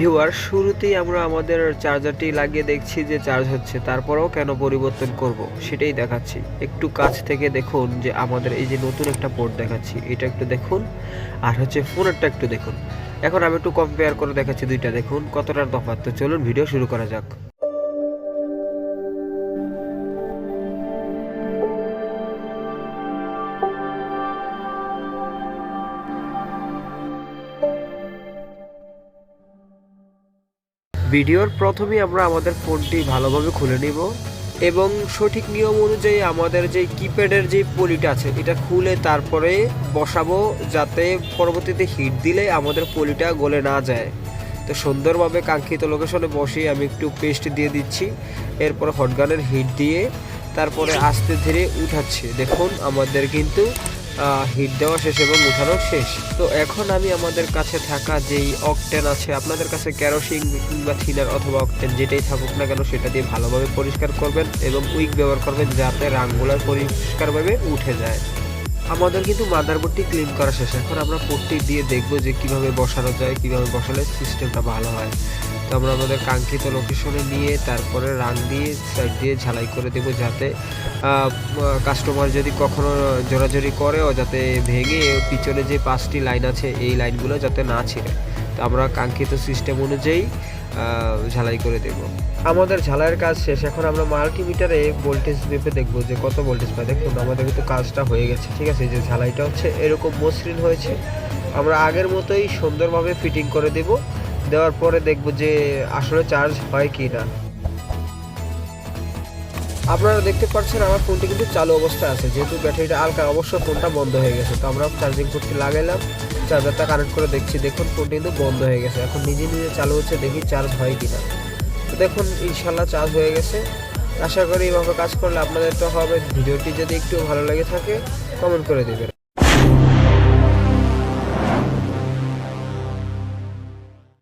Viewer শুরুতেই আমরা আমাদের চার্জারটি লাগিয়ে দেখছি যে চার্জ হচ্ছে, তারপরেও কেন পরিবর্তন করব, সেটাই দেখাচ্ছি। একটু কাছ থেকে দেখুন যে আমাদের এই যে নতুন একটা পোর্ট দেখাচ্ছি, এটা একটু দেখুন, আর হচ্ছে ফোনেরটা একটু দেখুন। এখন আমি একটু কম্পেয়ার করে দেখাচ্ছি দুইটা, দেখুন কতটার তফাৎ তো চলুন ভিডিও শুরু করা যাক। ভিডিওর প্রথমেই আমরা আমাদের ফোনটি ভালোভাবে খুলে নিব এবং সঠিক নিয়ম অনুযায়ী আমাদের যে কিপ্যাডের যে পলিটা আছে, এটা খুলে তারপরে বসাবো যাতে পরবর্তীতে হিট দিলে আমাদের পলিটা গলে না যায়। তো সুন্দরভাবে কাঙ্ক্ষিত লোকেশনে বসিয়ে আমি একটু পেস্ট দিয়ে দিচ্ছি, এরপর হটগানের হিট দিয়ে তারপরে আস্তে ধীরে উঠাচ্ছি। দেখুন, আমাদের কিন্তু হিট দেওয়া শেষ এবং উঠানো শেষ। তো এখন আমি আমাদের কাছে থাকা যেই অকটেন আছে, আপনাদের কাছে ক্যারোসিন কিংবা থিনার অথবা অকটেন যেটাই থাকুক না কেন, সেটা দিয়ে ভালোভাবে পরিষ্কার করবেন এবং উইক ব্যবহার করবেন যাতে রাঙ্গুলার পরিষ্কারভাবে উঠে যায়। আমাদের কিন্তু মাদারবোর্ডটি ক্লিন করা শেষ। এখন আমরা পোর্টটি দিয়ে দেখব যে কীভাবে বসানো যায়, কীভাবে বসালে সিস্টেমটা ভালো হয়। তো আমরা আমাদের কাঙ্ক্ষিত লোকেশনে নিয়ে তারপরে রান দিয়ে সাইড দিয়ে ঝালাই করে দেব যাতে কাস্টমার যদি কখনো জোরাজোরি করেও যাতে ভেঙে পিছনে যে পাঁচটি লাইন আছে এই লাইনগুলো যাতে না ছিঁড়ে। তো আমরা কাঙ্ক্ষিত সিস্টেম অনুযায়ী ঝালাই করে দেব। আমাদের ঝালাইয়ের কাজ শেষ। এখন আমরা মাল্টিমিটারে ভোল্টেজ মেপে দেখব যে কত ভোল্টেজ পাই দেখুন, আমাদের কিন্তু কাজটা হয়ে গেছে, ঠিক আছে? যে ঝালাইটা হচ্ছে, এরকম মসৃণ হয়েছে। আমরা আগের মতোই সুন্দরভাবে ফিটিং করে দেব। দেওয়ার পরে দেখব যে আসলে চার্জ হয় কি না আপনারা দেখতে পাচ্ছেন আমার ফোনটি কিন্তু চালু অবস্থায় আছে। যেহেতু ব্যাটারিটা আলকা অবশ্য ফোনটা বন্ধ হয়ে গেছে। তো আমরা চার্জিং করতে লাগাইলাম। চার্জারটা কানেক্ট করে দেখছি, দেখুন ফোনটি কিন্তু বন্ধ হয়ে গেছে। এখন নিজে নিজে চালু হচ্ছে, দেখি চার্জ হয় কি না তো দেখুন ইনশাল্লাহ চার্জ হয়ে গেছে। আশা করি এইভাবে কাজ করলে আপনাদের তো হবে। ভিডিওটি যদি একটু ভালো লেগে থাকে কমেন্ট করে দেবেন।